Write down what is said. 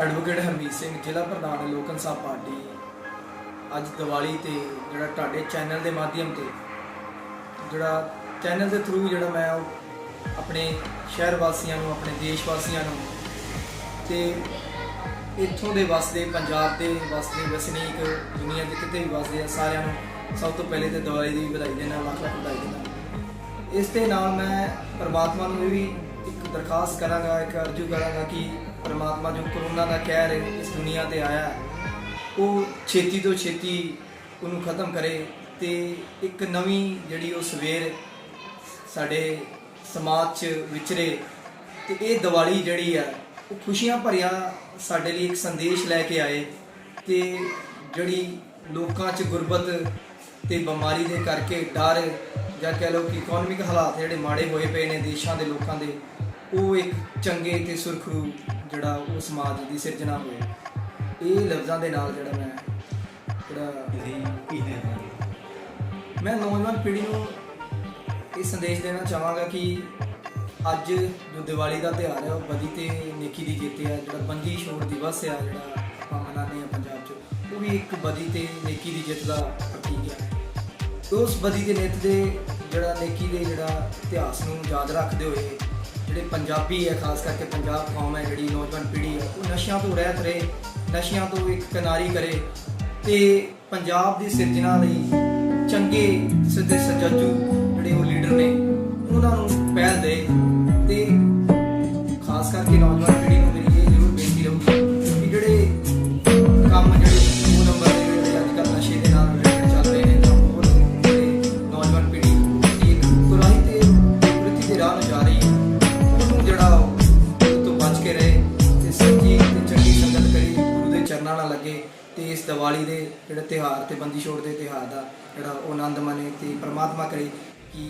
Advocate Harmeet Singh, ਜ਼ਿਲ੍ਹਾ ਪ੍ਰਧਾਨ ਲੋਕ ਇਨਸਾਫ਼ ਪਾਰਟੀ, ਅੱਜ ਦੀਵਾਲੀ ਤੇ ਜਿਹੜਾ ਤੁਹਾਡੇ ਚੈਨਲ ਦੇ ਮਾਧਿਅਮ ਤੇ, ਜਿਹੜਾ ਚੈਨਲ ਦੇ ਥਰੂ ਜਿਹੜਾ ਮੈਂ ਉਹ ਆਪਣੇ ਸ਼ਹਿਰ ਵਾਸੀਆਂ ਨੂੰ, ਆਪਣੇ ਦੇਸ਼ ਵਾਸੀਆਂ ਨੂੰ ਤੇ ਇੱਥੋਂ ਦੇ ਵਸਦੇ, ਪੰਜਾਬ ਦੇ ਵਸਦੇ, ਵਸਨੀਕ ਦੁਨੀਆ ਦੇ ਕਿਤੇ ਵੀ ਵਸਦੇ ਆ, ਸਾਰਿਆਂ ਨੂੰ ਸਭ ਤੋਂ ਪਹਿਲੇ ਤੇ ਦੀਵਾਲੀ ਦੀ ਵਧਾਈ ਦੇਣਾ, ਲੱਖ ਲੱਖ ਵਧਾਈ ਦੇਣਾ। ਇਸ ਦੇ ਨਾਲ ਮੈਂ ਪਰਮਾਤਮਾ ਨੂੰ ਵੀ ਇੱਕ ਦਰਖਾਸਤ ਕਰਾਂਗਾ, ਇੱਕ ਅਰਜ਼ੂ ਕਰਾਂਗਾ ਕਿ ਪ੍ਰਮਾਤਮਾ ਜੋ ਕਰੋਨਾ ਦਾ ਕਹਿਰ ਇਸ ਦੁਨੀਆ ਤੇ ਆਇਆ ਉਹ ਛੇਤੀ ਤੋਂ ਛੇਤੀ ਉਹਨੂੰ ਖਤਮ ਕਰੇ ਤੇ ਇੱਕ ਨਵੀਂ ਜਿਹੜੀ ਉਹ ਸਵੇਰ ਸਾਡੇ ਸਮਾਜ 'ਚ ਵਿਚਰੇ ਤੇ ਇਹ ਦੀਵਾਲੀ ਜਿਹੜੀ ਆ, ਉਹ ਖੁਸ਼ੀਆਂ ਭਰਿਆ ਸਾਡੇ ਲਈ ਇੱਕ ਸੰਦੇਸ਼ ਲੈ ਕੇ ਆਏ ਤੇ ਜਿਹੜੀ ਲੋਕਾਂ 'ਚ ਗੁਰਬਤ ਤੇ ਬਿਮਾਰੀ ਦੇ ਕਰਕੇ ਡਰ ਜਾਂ ਕਹਿ ਲਓ ਕਿ ਇਕਨੋਮਿਕ ਹਾਲਾਤ ਜਿਹੜੇ ਮਾੜੇ ਹੋਏ ਪਏ ਨੇ ਦੇਸ਼ਾਂ ਦੇ ਲੋਕਾਂ ਦੇ ਉਹ ਇੱਕ ਚੰਗੇ ਤੇ ਸੁਰਖਰੂ ਜਿਹੜਾ ਉਹ ਸਮਾਜ ਦੀ ਸਿਰਜਣਾ ਹੋਏ ਇਹ ਲਫ਼ਜ਼ਾਂ ਦੇ ਨਾਲ ਜਿਹੜਾ ਮੈਂ ਜਿਹੜਾ ਮੈਂ ਨੌਜਵਾਨ ਪੀੜ੍ਹੀ ਨੂੰ ਇਹ ਸੰਦੇਸ਼ ਦੇਣਾ ਚਾਹਾਂਗਾ ਕਿ ਅੱਜ ਜੋ ਦੀਵਾਲੀ ਦਾ ਤਿਉਹਾਰ ਹੈ ਉਹ ਬਦੀ ਤੇ ਨੇਕੀ ਦੀ ਜਿੱਤ ਹੈ ਜਿਹੜਾ ਬੰਦੀ ਛੋੜ ਦਿਵਸ ਹੈ ਜਿਹੜਾ ਆਪਾਂ ਮਨਾਉਂਦੇ ਹਾਂ ਪੰਜਾਬ 'ਚ ਉਹ ਵੀ ਇੱਕ ਬਦੀ ਤੇ ਨੇਕੀ ਦੀ ਜਿੱਤ ਦਾ ਪ੍ਰਤੀਕ ਹੈ। ਉਸ ਬਦੀ ਤੇ ਨਿੱਤ ਦੇ ਜਿਹੜਾ ਨੇਕੀ ਦੇ ਜਿਹੜਾ ਇਤਿਹਾਸ ਨੂੰ ਯਾਦ ਰੱਖਦੇ ਹੋਏ ਜਿਹੜੇ ਪੰਜਾਬੀ ਹੈ ਖਾਸ ਕਰਕੇ ਪੰਜਾਬ ਕੌਮ ਹੈ ਜਿਹੜੀ ਨੌਜਵਾਨ ਪੀੜ੍ਹੀ ਹੈ ਉਹ ਨਸ਼ਿਆਂ ਤੋਂ ਰਹਿਤ ਰਹੇ, ਨਸ਼ਿਆਂ ਤੋਂ ਇੱਕ ਕਿਨਾਰੀ ਕਰੇ ਤੇ ਪੰਜਾਬ ਦੀ ਸਿਰਜਣਾ ਲਈ ਚੰਗੇ, ਸਿੱਧੇ ਸੱਜੂ ਜਿਹੜੇ ਉਹ ਲੀਡਰ ਨੇ, ਉਹਨਾਂ ਨੂੰ ਪਹਿਲ ਦੇ ਤੇ ਖਾਸ ਕਰਕੇ ਨੌਜਵਾਨ ਇਸ ਦੀਵਾਲੀ ਦੇ ਜਿਹੜੇ ਤਿਉਹਾਰ ਤੇ ਬੰਦੀ ਛੋੜ ਦੇ ਤਿਉਹਾਰ ਦਾ ਜਿਹੜਾ ਉਹ ਆਨੰਦ ਮਾਣੇ ਤੇ ਪ੍ਰਮਾਤਮਾ ਕਰੇ ਕਿ